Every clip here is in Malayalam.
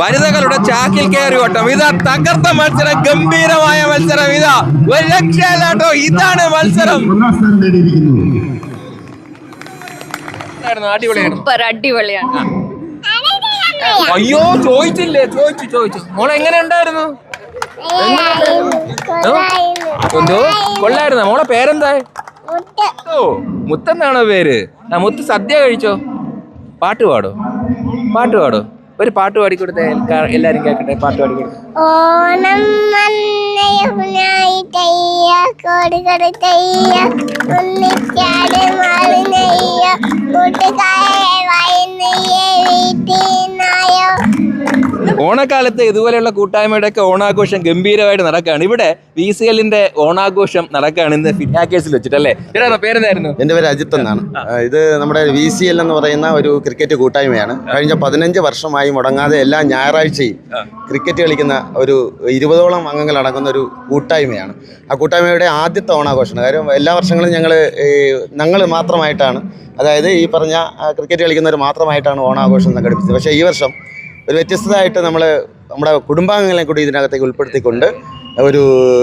വനിതകളുടെ ചാക്കിൽ കയറി ഓട്ടം. ഇതാ തകർത്ത മത്സരം ഗംഭീരമായ മത്സരം ഇതാ. ഒരു രക്ഷയില്ലാട്ടോ ഇതാണ് മത്സരം. സൂപ്പർ അടിപൊളിയാണ്. അയ്യോ ചോദിച്ചില്ലേ? ചോദിച്ചു ചോദിച്ചു. മോളെ എങ്ങനെ ഉണ്ടായിരുന്നു? എന്തോ? കൊള്ളായിരുന്ന. മോളെ പേരെന്താ? ഓ മുത്തെന്നാണോ പേര്? ആ മുത്ത് സദ്യ കഴിച്ചോ? പാട്ട് പാടോ? പാട്ട് പാടോ? ഒരു പാട്ട് പാടിക്കൊടുത്തേ എല്ലാരും കേൾക്കട്ടെ പാട്ട് പാടിക്കൊടുത്തേ ഓണം ഓണക്കാലത്ത് ഇതുപോലെയുള്ള കൂട്ടായ്മയുടെ ഒക്കെ ഓണാഘോഷം ഗംഭീരമായിട്ട് നടക്കുകയാണ്. ഇവിടെ വി സി എല്ലിന്റെ ഓണാഘോഷം നടക്കുകയാണ് ഇന്ന് ഫിറ്റാക്കേഴ്സിൽ വെച്ചിട്ടല്ലേ? ചേട്ടാ പേരെന്തായിരുന്നു? എന്റെ പേര് അജിത്ത് എന്നാണ്. ഇത് നമ്മുടെ വി സി എൽ എന്ന് പറയുന്ന ഒരു ക്രിക്കറ്റ് കൂട്ടായ്മയാണ്. കഴിഞ്ഞ പതിനഞ്ച് വർഷമായി മുടങ്ങാതെ എല്ലാ ഞായറാഴ്ചയും ക്രിക്കറ്റ് കളിക്കുന്ന ഒരു ഇരുപതോളം അംഗങ്ങൾ അടങ്ങുന്ന ഒരു കൂട്ടായ്മയാണ്. ആ കൂട്ടായ്മയുടെ ആദ്യത്തെ ഓണാഘോഷമാണ്. കാര്യം എല്ലാ വർഷങ്ങളും ഞങ്ങൾ ഞങ്ങൾ മാത്രമായിട്ടാണ്. അതായത് ഈ പറഞ്ഞ ക്രിക്കറ്റ് കളിക്കുന്നവർ മാത്രമായിട്ടാണ് ഓണാഘോഷം സംഘടിപ്പിച്ചത്. പക്ഷേ ഈ വർഷം ഒരു വ്യത്യസ്തമായിട്ട് നമ്മൾ നമ്മുടെ കുടുംബാംഗങ്ങളെ കൂടി ഇതിനകത്തേക്ക് ഉൾപ്പെടുത്തിക്കൊണ്ട് ഒരു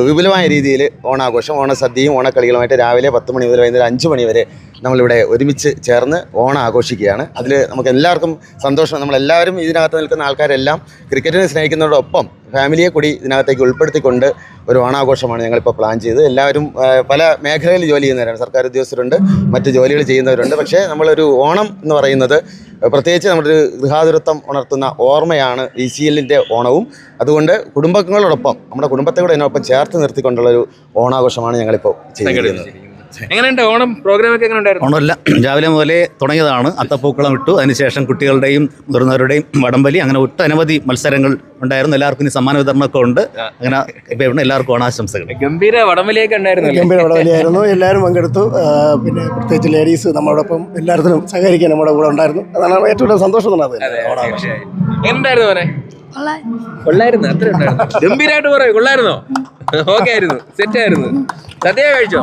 വിപുലമായ രീതിയിൽ ഓണാഘോഷം ഓണസദ്യയും ഓണക്കളികളുമായിട്ട് രാവിലെ പത്ത് മണി മുതൽ വൈകുന്നേരം അഞ്ച് മണി വരെ നമ്മളിവിടെ ഒരുമിച്ച് ചേർന്ന് ഓണം ആഘോഷിക്കുകയാണ് അതിൽ നമുക്ക് എല്ലാവർക്കും സന്തോഷം. നമ്മളെല്ലാവരും ഇതിനകത്ത് നിൽക്കുന്ന ആൾക്കാരെല്ലാം ക്രിക്കറ്റിനെ സ്നേഹിക്കുന്നതോടൊപ്പം ഫാമിലിയെ കൂടി ഇതിനകത്തേക്ക് ഉൾപ്പെടുത്തിക്കൊണ്ട് ഒരു ഓണാഘോഷമാണ് ഞങ്ങളിപ്പോൾ പ്ലാൻ ചെയ്തത്. എല്ലാവരും പല മേഖലയിൽ ജോലി ചെയ്യുന്നവരാണ്. സർക്കാർ ഉദ്യോഗസ്ഥരുണ്ട് മറ്റ് ജോലികൾ ചെയ്യുന്നവരുണ്ട്. പക്ഷേ നമ്മളൊരു ഓണം എന്ന് പറയുന്നത് പ്രത്യേകിച്ച് നമ്മുടെ ഒരു ഗൃഹാതുരത്വം ഉണർത്തുന്ന ഓർമ്മയാണ് ഇ സി എല്ലിന്റെ ഓണവും. അതുകൊണ്ട് കുടുംബങ്ങളോടൊപ്പം നമ്മുടെ കുടുംബത്തെ കൂടെ അതിനൊപ്പം ചേർത്ത് നിർത്തിക്കൊണ്ടുള്ളൊരു ഓണാഘോഷമാണ് ഞങ്ങളിപ്പോൾ ചെയ്തിരിക്കുന്നത് എങ്ങനെയുണ്ട്? ഓണം പ്രോഗ്രാം ഒക്കെ എങ്ങനെ ഉണ്ടായിരുന്നു ഓണമല്ല രാവിലെ മുതലേ തുടങ്ങിയതാണ്. അത്തപ്പൂക്കളം ഇട്ടു. അതിനുശേഷം കുട്ടികളുടെയും മുതിർന്നവരുടെയും വടംവലി അങ്ങനെ ഒട്ടനവധി മത്സരങ്ങൾ ഉണ്ടായിരുന്നു. എല്ലാവർക്കും ഇനി സമ്മാന വിതരണമൊക്കെ ഉണ്ട്. അങ്ങനെ ഇപ്പൊ എല്ലാവർക്കും ഓണാശംസകൾ. ഗംഭീര വടംവലിയൊക്കെ ഉണ്ടായിരുന്നു ഗംഭീര വടവലിയായിരുന്നു. എല്ലാവരും പങ്കെടുത്തു. പിന്നെ പ്രത്യേകിച്ച് ലേഡീസ് നമ്മളോടൊപ്പം എല്ലാത്തിനും സഹകരിക്കാൻ നമ്മുടെ കൂടെ ഉണ്ടായിരുന്നു. അതാണ് ഏറ്റവും കൂടുതൽ സന്തോഷം തോന്നുന്നത് എന്തായിരുന്നു മോനെ? കൊള്ളായിരുന്നു അത്ര ഗംഭീരമായിട്ട് പറയൂ കൊള്ളായിരുന്നോ? ഓക്കെ ആയിരുന്നു സെറ്റ് ആയിരുന്നു. സദ്യ കഴിച്ചോ?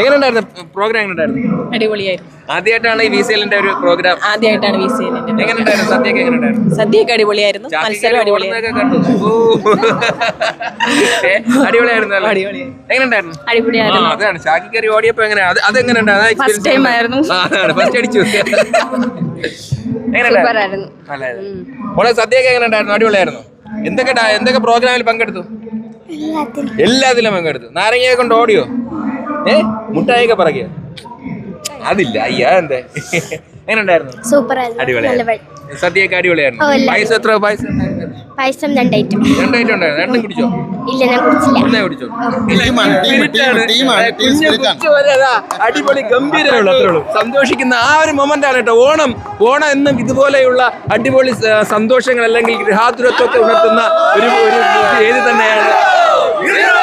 എങ്ങനെ ഉണ്ടായിരുന്നു പ്രോഗ്രാം എങ്ങനെ ഉണ്ടായിരുന്നു അടിപൊളിയായിരുന്നു. ആദ്യമായിട്ടാണ് ഈ വി സി എല്ലിന്റെ ഒരു പ്രോഗ്രാം. ആദ്യമായിട്ടാണ് വി സി എല്ലിന്റെ എങ്ങനെ ഉണ്ടായിരുന്നു സദ്യയൊക്കെ എങ്ങനെ ഉണ്ടായിരുന്നു സദ്യയൊക്കെ അടിപൊളിയായിരുന്നു. മത്സരം അടിപൊളിയായിരുന്നു. കണ്ടു. അടിപൊളിയായിരുന്നു അല്ലേ? അടിപൊളിയായിരുന്നു. അതാണ്. ചാക്കി കയറി ഓടിയപ്പോ എങ്ങനെ അത് അതെങ്ങനെ ഉണ്ടായിരുന്നു First time ആയിരുന്നു. ഫസ്റ്റ് അടിച്ചു. എങ്ങനെ Super ആയിരുന്നു. മോളെ സദ്യയൊക്കെ എങ്ങനെ ഉണ്ടായിരുന്നു അടിപൊളിയായിരുന്നു. എന്തൊക്കെ എന്തൊക്കെ പ്രോഗ്രാമിൽ പങ്കെടുത്തു? എല്ലാത്തിലും. പങ്കെടുത്തു നാരങ്ങയെ കൊണ്ട് ഓടിയോ? ഏ? മുട്ടായൊക്കെ പറയോ അതില്ല. അയ്യാ എന്തേ എങ്ങനെ ഉണ്ടായിരുന്നു സൂപ്പർ അടിപൊളിയായിരുന്നു സദ്യയൊക്കെ അടിപൊളിയായിരുന്നു. പായസം എത്ര? പായസം ഉണ്ടായിരുന്നു? പായസം രണ്ടായിട്ടും രണ്ടായിട്ടും ഉണ്ടായിരുന്നു. രണ്ടും കുടിച്ചോ? ഇല്ല ഞാൻ കുടിച്ചില്ല. ഒന്നേ കുടിച്ചോ. അടിപൊളി സന്തോഷിക്കുന്ന ആ ഒരു മൊമെന്റ് ആണ് കേട്ടോ. ഓണം. ഓണം എന്നും ഇതുപോലെയുള്ള അടിപൊളി സന്തോഷങ്ങൾ അല്ലെങ്കിൽ ഗൃഹാതുരത്വത്തെ ഉണർത്തുന്ന ഒരു ഒരു ഏത് തന്നെയാണ് Yeah!